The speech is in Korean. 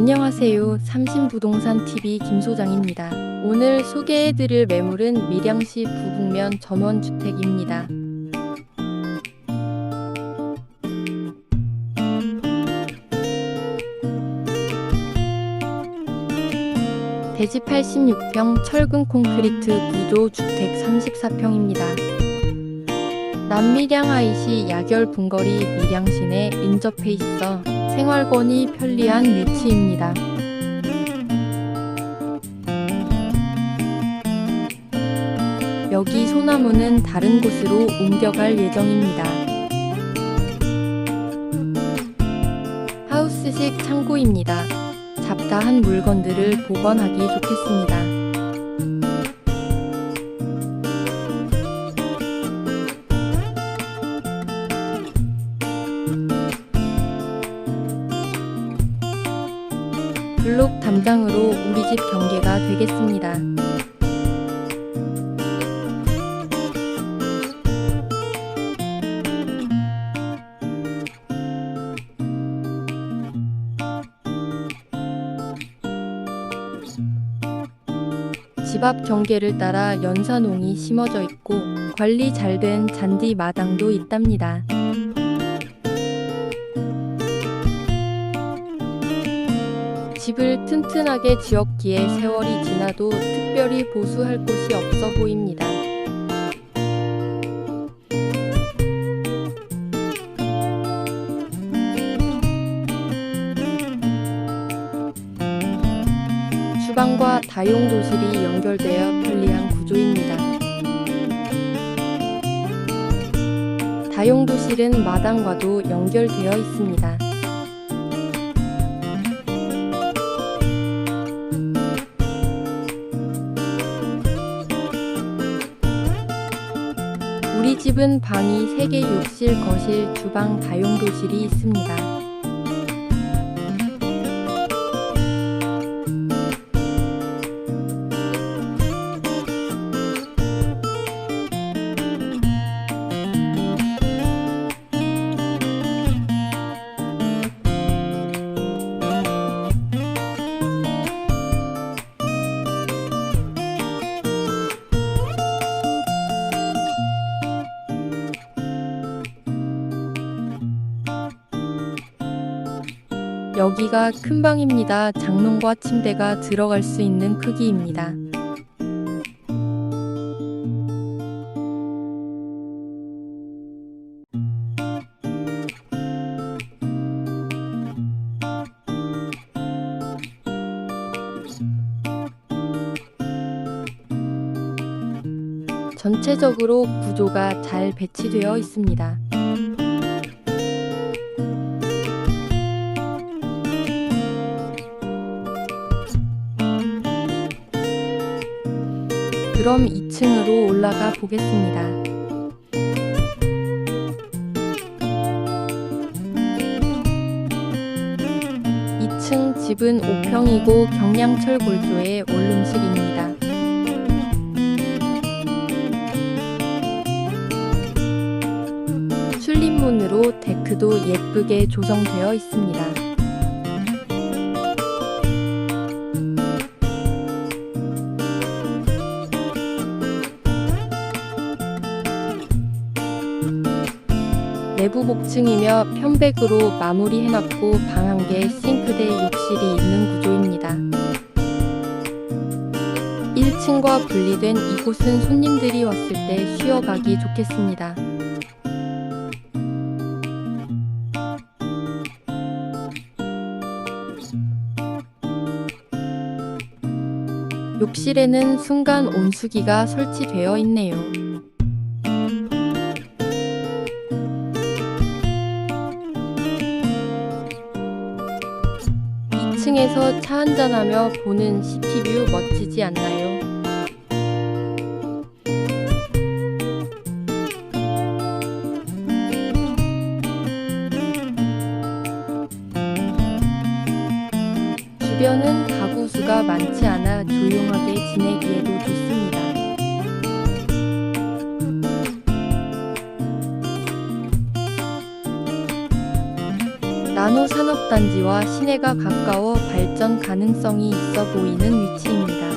안녕하세요. 삼신부동산TV 김소장입니다. 오늘 소개해드릴 매물은 밀양시 부북면 전원주택입니다. 대지 86평 철근 콘크리트 구조 주택 34평입니다. 남밀양 IC 야결 분거리 밀양 시내 인접해 있어 생활권이 편리한 위치입니다. 여기 소나무는 다른 곳으로 옮겨갈 예정입니다. 하우스식 창고입니다. 잡다한 물건들을 보관하기 좋겠습니다. 블록 담장으로 우리 집 경계가 되겠습니다. 집 앞 경계를 따라 연산홍이 심어져 있고 관리 잘 된 잔디 마당도 있답니다. 집을 튼튼하게 지었기에 세월이 지나도 특별히 보수할 곳이 없어 보입니다. 주방과 다용도실이 연결되어 편리한 구조입니다. 다용도실은 마당과도 연결되어 있습니다. 우리 집은 방이 3개, 욕실, 거실, 주방, 다용도실이 있습니다. 여기가 큰 방입니다. 장롱과 침대가 들어갈 수 있는 크기입니다. 전체적으로 구조가 잘 배치되어 있습니다. 그럼 2층으로 올라가 보겠습니다. 2층 집은 5평이고 경량철 골조의 원룸식입니다. 출입문으로 데크도 예쁘게 조성되어 있습니다. 내부 복층이며 편백으로 마무리해놨고 방 한 개, 싱크대, 욕실이 있는 구조입니다. 1층과 분리된 이곳은 손님들이 왔을 때 쉬어가기 좋겠습니다. 욕실에는 순간 온수기가 설치되어 있네요. 2층에서 차 한잔하며 보는 시티뷰 멋지지 않나요? 주변은 가구 수가 많지 않아 조용하게 지내기에도 나노 산업단지와 시내가 가까워 발전 가능성이 있어 보이는 위치입니다.